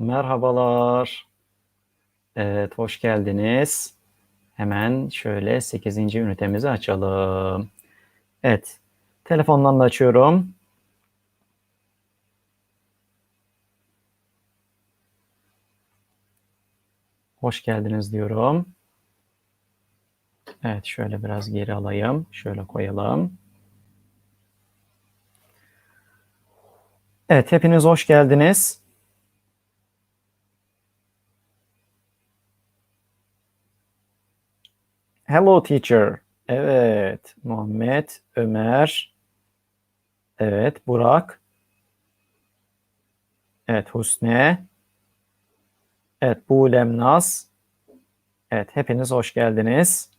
Merhabalar. Evet, hoş geldiniz. Hemen şöyle 8. ünitemizi açalım. Evet, telefondan da açıyorum. Hoş geldiniz diyorum. Evet, şöyle biraz geri alayım. Şöyle koyalım. Evet, hepiniz hoş geldiniz. Hello teacher. Evet, Muhammed, Ömer. Evet, Burak. Evet, Husne. Evet, Buğlem Naz. Evet, hepiniz hoş geldiniz.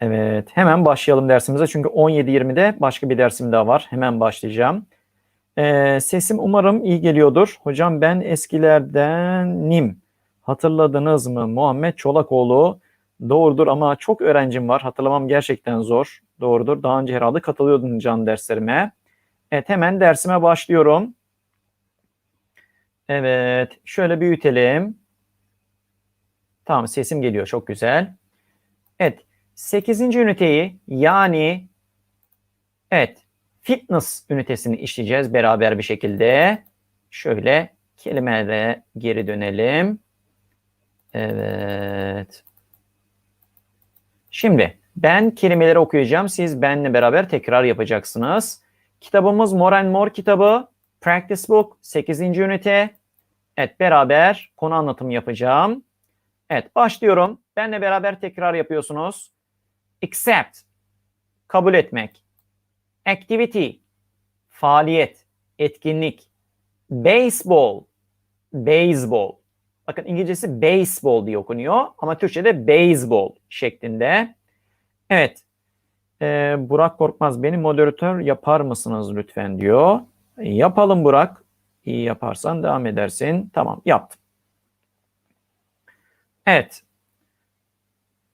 Evet, hemen başlayalım dersimize. Çünkü 17.20'de başka bir dersim daha var. Hemen başlayacağım. Ee, sesim umarım iyi geliyordur. Hocam ben eskilerdenim. Hatırladınız mı? Muhammed Çolakoğlu. Doğrudur ama çok öğrencim var. Hatırlamam gerçekten zor. Doğrudur. Daha önce herhalde katılıyordun can derslerime. Evet hemen dersime başlıyorum. Evet şöyle büyütelim. Tamam sesim geliyor çok güzel. Evet 8. üniteyi yani evet fitness ünitesini işleyeceğiz beraber bir şekilde. Şöyle kelimelere geri dönelim. Evet. Şimdi ben kelimeleri okuyacağım. Siz benimle beraber tekrar yapacaksınız. Kitabımız More and More kitabı. Practice Book 8. ünite. Evet beraber konu anlatımı yapacağım. Evet başlıyorum. Benle beraber tekrar yapıyorsunuz. Accept. Kabul etmek. Activity. Faaliyet. Etkinlik. Baseball. Baseball. Bakın İngilizcesi baseball diye okunuyor ama Türkçe'de baseball şeklinde. Evet. Ee, Burak Korkmaz beni moderatör yapar mısınız lütfen diyor. Yapalım Burak. İyi yaparsan devam edersin. Tamam yaptım. Evet.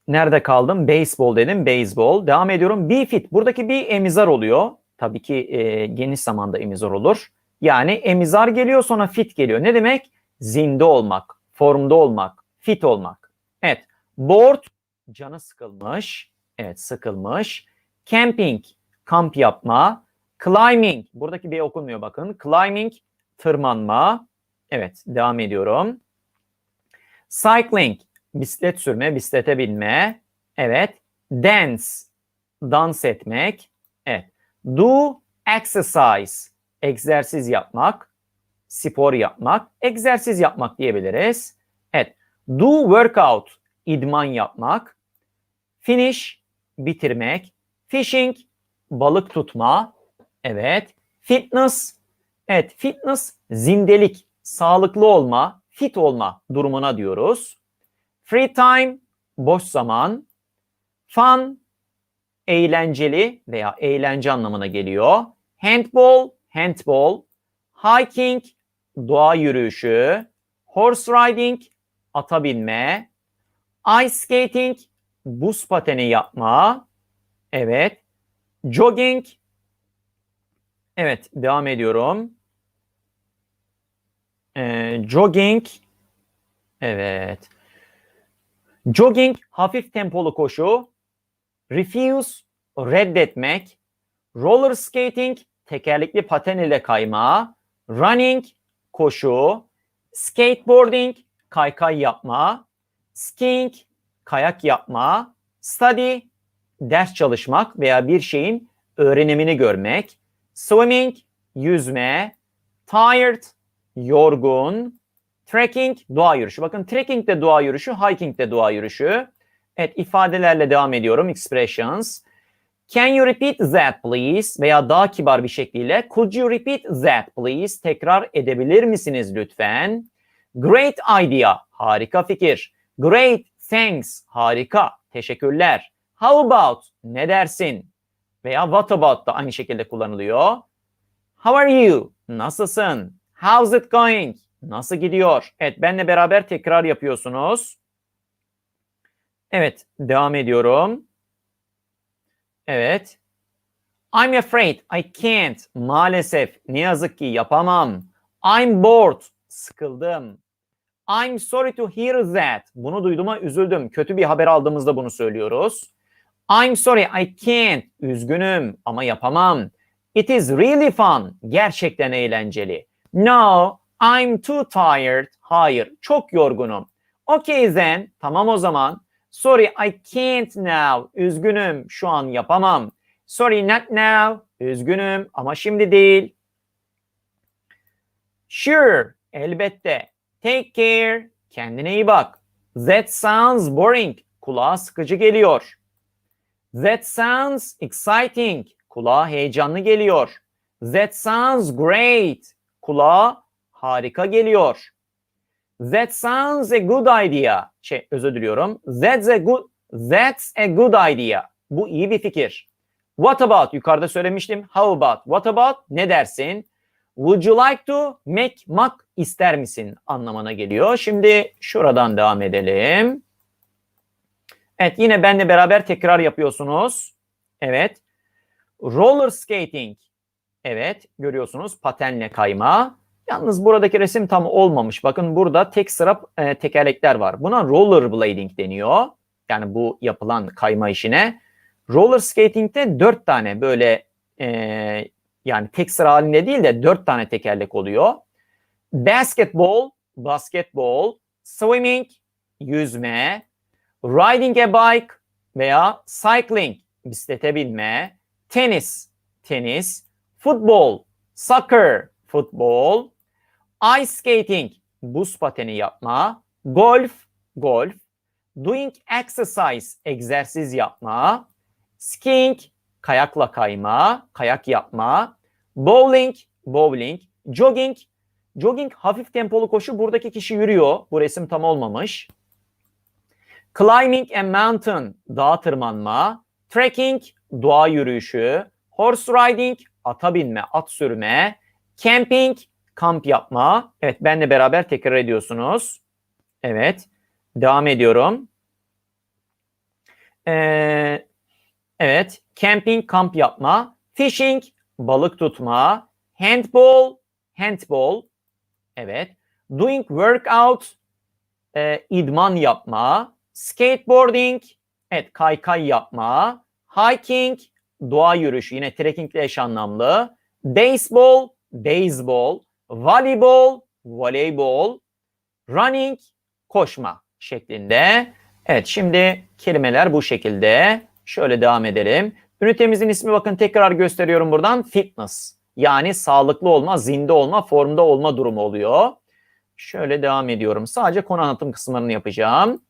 Nerede kaldım? Baseball dedim. Baseball. Devam ediyorum. Be fit. Buradaki bir emizar oluyor. Tabii ki e, geniş zamanda emizar olur. Yani emizar geliyor sonra fit geliyor. Ne demek? Zinde olmak, formda olmak, fit olmak. Evet. Bored, canı sıkılmış. Evet, sıkılmış. Camping, kamp yapma. Climbing, buradaki B okunmuyor bakın. Climbing, tırmanma. Evet, devam ediyorum. Cycling, bisiklet sürme, bisiklete binme. Evet. Dance, dans etmek. Evet. Do exercise, egzersiz yapmak spor yapmak, egzersiz yapmak diyebiliriz. Evet. Do workout, idman yapmak. Finish, bitirmek. Fishing, balık tutma. Evet. Fitness, evet fitness, zindelik, sağlıklı olma, fit olma durumuna diyoruz. Free time, boş zaman. Fun, eğlenceli veya eğlence anlamına geliyor. Handball, handball. Hiking, doğa yürüyüşü, horse riding, ata binme, ice skating, buz pateni yapma, evet, jogging, evet devam ediyorum, ee, jogging, evet, jogging hafif tempolu koşu, refuse reddetmek, roller skating tekerlekli paten ile kayma, running koşu, skateboarding kaykay yapma, skiing kayak yapma, study ders çalışmak veya bir şeyin öğrenimini görmek, swimming yüzme, tired yorgun, trekking doğa yürüyüşü. Bakın trekking de doğa yürüyüşü, hiking de doğa yürüyüşü. Evet ifadelerle devam ediyorum. Expressions. Can you repeat that please? Veya daha kibar bir şekliyle could you repeat that please? Tekrar edebilir misiniz lütfen? Great idea. Harika fikir. Great thanks. Harika. Teşekkürler. How about? Ne dersin? Veya what about da aynı şekilde kullanılıyor. How are you? Nasılsın? How's it going? Nasıl gidiyor? Evet benle beraber tekrar yapıyorsunuz. Evet devam ediyorum. Evet. I'm afraid I can't. Maalesef ne yazık ki yapamam. I'm bored. sıkıldım. I'm sorry to hear that. Bunu duyduğuma üzüldüm. Kötü bir haber aldığımızda bunu söylüyoruz. I'm sorry I can't. Üzgünüm ama yapamam. It is really fun. Gerçekten eğlenceli. No, I'm too tired. Hayır, çok yorgunum. Okay then. Tamam o zaman. Sorry I can't now. Üzgünüm, şu an yapamam. Sorry not now. Üzgünüm ama şimdi değil. Sure, elbette. Take care. Kendine iyi bak. That sounds boring. Kulağa sıkıcı geliyor. That sounds exciting. Kulağa heyecanlı geliyor. That sounds great. Kulağa harika geliyor. That sounds a good idea. Şey, özür diliyorum. That's a good That's a good idea. Bu iyi bir fikir. What about? Yukarıda söylemiştim. How about? What about? Ne dersin? Would you like to make mak ister misin anlamına geliyor. Şimdi şuradan devam edelim. Evet yine benle beraber tekrar yapıyorsunuz. Evet. Roller skating. Evet görüyorsunuz patenle kayma. Yalnız buradaki resim tam olmamış. Bakın burada tek sıra e, tekerlekler var. Buna rollerblading deniyor. Yani bu yapılan kayma işine. Roller skating'de dört tane böyle e, yani tek sıra halinde değil de dört tane tekerlek oluyor. Basketball, basketball, swimming, yüzme, riding a bike veya cycling, bisiklete binme, tenis, tenis, football, soccer, futbol, ice skating, buz pateni yapma, golf, golf, doing exercise, egzersiz yapma, skiing, kayakla kayma, kayak yapma, bowling, bowling, jogging, jogging hafif tempolu koşu. Buradaki kişi yürüyor. Bu resim tam olmamış. Climbing a mountain, dağa tırmanma, trekking, doğa yürüyüşü, horse riding, ata binme, at sürme, camping, kamp yapma. Evet, benle beraber tekrar ediyorsunuz. Evet, devam ediyorum. Ee, evet, camping, kamp yapma, fishing, balık tutma, handball, handball. Evet, doing workout, e, idman yapma, skateboarding, evet kaykay yapma, hiking, doğa yürüyüşü yine trekkingle eş anlamlı, baseball, baseball, voleybol, voleybol, running, koşma şeklinde. Evet şimdi kelimeler bu şekilde. Şöyle devam edelim. Ünitemizin ismi bakın tekrar gösteriyorum buradan. Fitness. Yani sağlıklı olma, zinde olma, formda olma durumu oluyor. Şöyle devam ediyorum. Sadece konu anlatım kısımlarını yapacağım.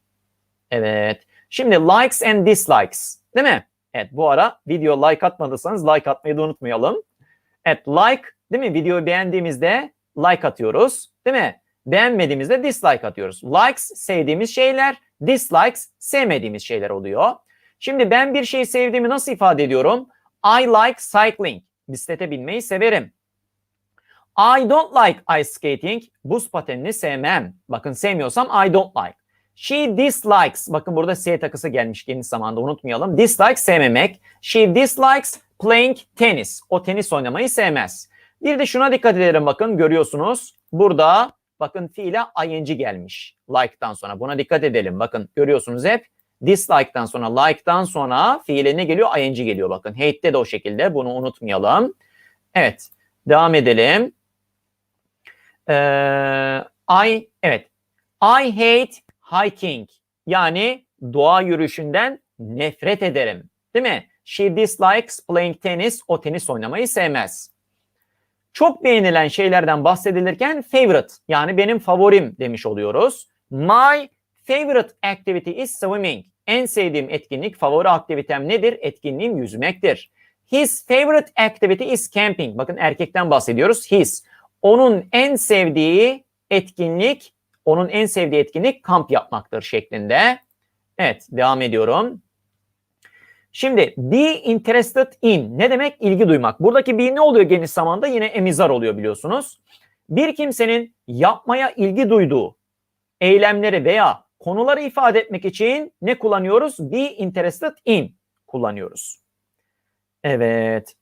Evet. Şimdi likes and dislikes. Değil mi? Evet bu ara video like atmadıysanız like atmayı da unutmayalım. Evet like değil mi? Videoyu beğendiğimizde like atıyoruz. Değil mi? Beğenmediğimizde dislike atıyoruz. Likes sevdiğimiz şeyler, dislikes sevmediğimiz şeyler oluyor. Şimdi ben bir şeyi sevdiğimi nasıl ifade ediyorum? I like cycling. Bisiklete binmeyi severim. I don't like ice skating. Buz patenini sevmem. Bakın sevmiyorsam I don't like. She dislikes. Bakın burada S takısı gelmiş geniş zamanda unutmayalım. Dislike sevmemek. She dislikes playing tennis. O tenis oynamayı sevmez. Bir de şuna dikkat edelim bakın görüyorsunuz. Burada bakın fiile ing gelmiş. Like'tan sonra. Buna dikkat edelim. Bakın görüyorsunuz hep. Dislike'tan sonra like'tan sonra fiile ne geliyor? ing geliyor bakın. Hate'de de o şekilde. Bunu unutmayalım. Evet. Devam edelim. Ee, I evet. I hate hiking. Yani doğa yürüyüşünden nefret ederim. Değil mi? She dislikes playing tennis. O tenis oynamayı sevmez. Çok beğenilen şeylerden bahsedilirken favorite yani benim favorim demiş oluyoruz. My favorite activity is swimming. En sevdiğim etkinlik, favori aktivitem nedir? Etkinliğim yüzmektir. His favorite activity is camping. Bakın erkekten bahsediyoruz. His. Onun en sevdiği etkinlik, onun en sevdiği etkinlik kamp yapmaktır şeklinde. Evet, devam ediyorum. Şimdi be interested in ne demek? İlgi duymak. Buradaki be ne oluyor geniş zamanda? Yine emizar oluyor biliyorsunuz. Bir kimsenin yapmaya ilgi duyduğu eylemleri veya konuları ifade etmek için ne kullanıyoruz? Be interested in kullanıyoruz. Evet.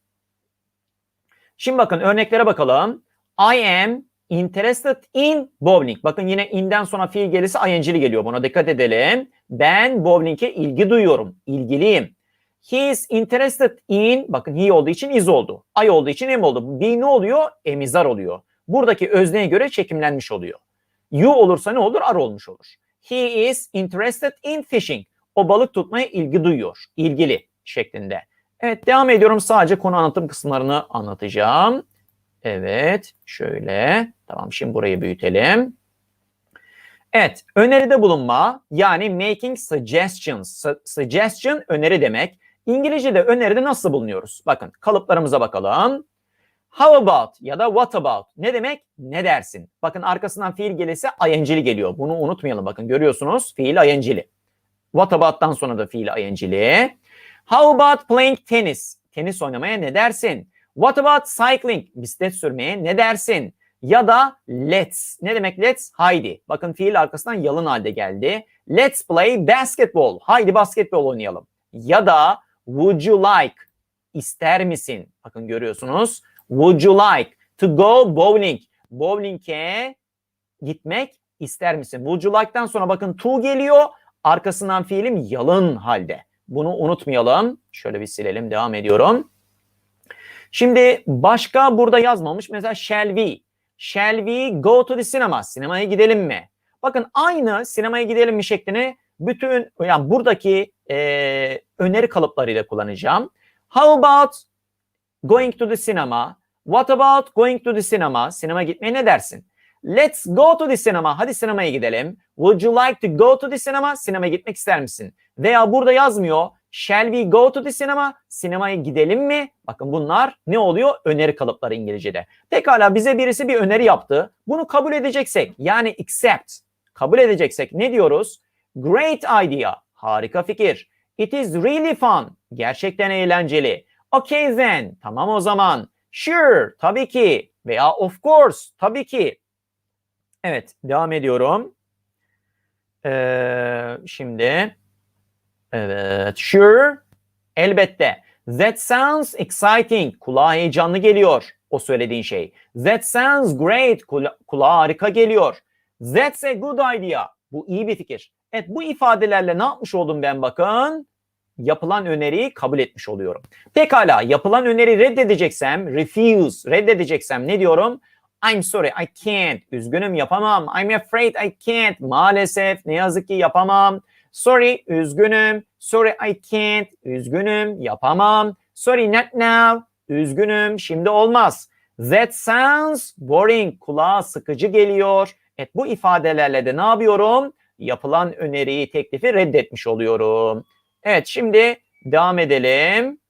Şimdi bakın örneklere bakalım. I am interested in bowling. Bakın yine in'den sonra fiil gelirse ing'li geliyor. Buna dikkat edelim. Ben bowling'e ilgi duyuyorum. İlgiliyim. He is interested in, bakın he olduğu için is oldu. I olduğu için am oldu. Be ne oluyor? Emizar oluyor. Buradaki özneye göre çekimlenmiş oluyor. You olursa ne olur? Ar olmuş olur. He is interested in fishing. O balık tutmaya ilgi duyuyor. İlgili şeklinde. Evet devam ediyorum. Sadece konu anlatım kısımlarını anlatacağım. Evet şöyle. Tamam şimdi burayı büyütelim. Evet öneride bulunma yani making suggestions. Su- suggestion öneri demek. İngilizce'de öneride nasıl bulunuyoruz? Bakın kalıplarımıza bakalım. How about ya da what about ne demek? Ne dersin? Bakın arkasından fiil gelirse ing'li geliyor. Bunu unutmayalım. Bakın görüyorsunuz fiil ing'li. What about'tan sonra da fiil ing'li. How about playing tennis? Tenis oynamaya ne dersin? What about cycling? Bisiklet sürmeye ne dersin? Ya da let's. Ne demek let's? Haydi. Bakın fiil arkasından yalın halde geldi. Let's play basketball. Haydi basketbol oynayalım. Ya da would you like? İster misin? Bakın görüyorsunuz. Would you like to go bowling? Bowling'e gitmek ister misin? Would you like'tan sonra bakın to geliyor. Arkasından fiilim yalın halde. Bunu unutmayalım. Şöyle bir silelim. Devam ediyorum. Şimdi başka burada yazmamış. Mesela shall we? Shall we go to the cinema? Sinemaya gidelim mi? Bakın aynı sinemaya gidelim mi şeklini bütün yani buradaki e, öneri kalıplarıyla kullanacağım. How about going to the cinema? What about going to the cinema? Sinema gitmeye ne dersin? Let's go to the cinema. Hadi sinemaya gidelim. Would you like to go to the cinema? Sinemaya gitmek ister misin? Veya burada yazmıyor. Shall we go to the cinema? Sinemaya gidelim mi? Bakın bunlar ne oluyor? Öneri kalıpları İngilizce'de. Pekala bize birisi bir öneri yaptı. Bunu kabul edeceksek yani accept kabul edeceksek ne diyoruz? Great idea. Harika fikir. It is really fun. Gerçekten eğlenceli. Okay then. Tamam o zaman. Sure. Tabii ki. Veya of course. Tabii ki. Evet. Devam ediyorum. Ee, şimdi evet. Sure. Elbette. That sounds exciting. Kulağa heyecanlı geliyor o söylediğin şey. That sounds great. Kula- kulağa harika geliyor. That's a good idea. Bu iyi bir fikir. Evet bu ifadelerle ne yapmış oldum ben bakın? Yapılan öneriyi kabul etmiş oluyorum. Pekala yapılan öneri reddedeceksem, refuse, reddedeceksem ne diyorum? I'm sorry, I can't. Üzgünüm yapamam. I'm afraid I can't. Maalesef ne yazık ki yapamam. Sorry, üzgünüm. Sorry, I can't. Üzgünüm, yapamam. Sorry, not now. Üzgünüm, şimdi olmaz. That sounds boring. Kulağa sıkıcı geliyor. Evet bu ifadelerle de ne yapıyorum? Yapılan öneriyi, teklifi reddetmiş oluyorum. Evet şimdi devam edelim.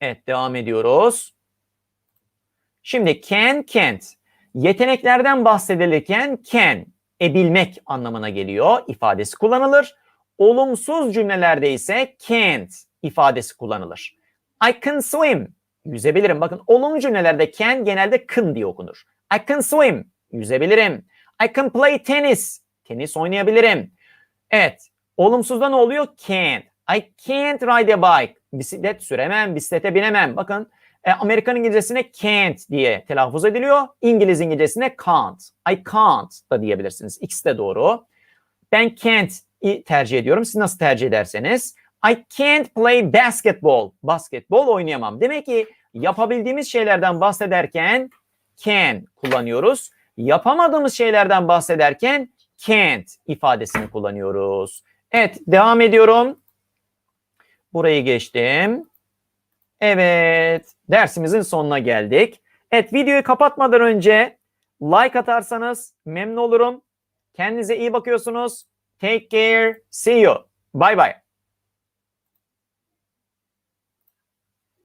Evet devam ediyoruz. Şimdi can, can't. Yeteneklerden bahsedilirken can, ebilmek anlamına geliyor ifadesi kullanılır. Olumsuz cümlelerde ise can't ifadesi kullanılır. I can swim, yüzebilirim. Bakın olumlu cümlelerde can genelde can diye okunur. I can swim, yüzebilirim. I can play tennis, tenis oynayabilirim. Evet, olumsuzda ne oluyor? Can't. I can't ride a bike. Bisiklet süremem, bisiklete binemem. Bakın e, Amerikan İngilizcesine can't diye telaffuz ediliyor. İngiliz İngilizcesine can't. I can't da diyebilirsiniz. İkisi de doğru. Ben can't'i tercih ediyorum. Siz nasıl tercih ederseniz. I can't play basketball. Basketbol oynayamam. Demek ki yapabildiğimiz şeylerden bahsederken can kullanıyoruz. Yapamadığımız şeylerden bahsederken can't ifadesini kullanıyoruz. Evet devam ediyorum. Burayı geçtim. Evet dersimizin sonuna geldik. Evet videoyu kapatmadan önce like atarsanız memnun olurum. Kendinize iyi bakıyorsunuz. Take care. See you. Bye bye.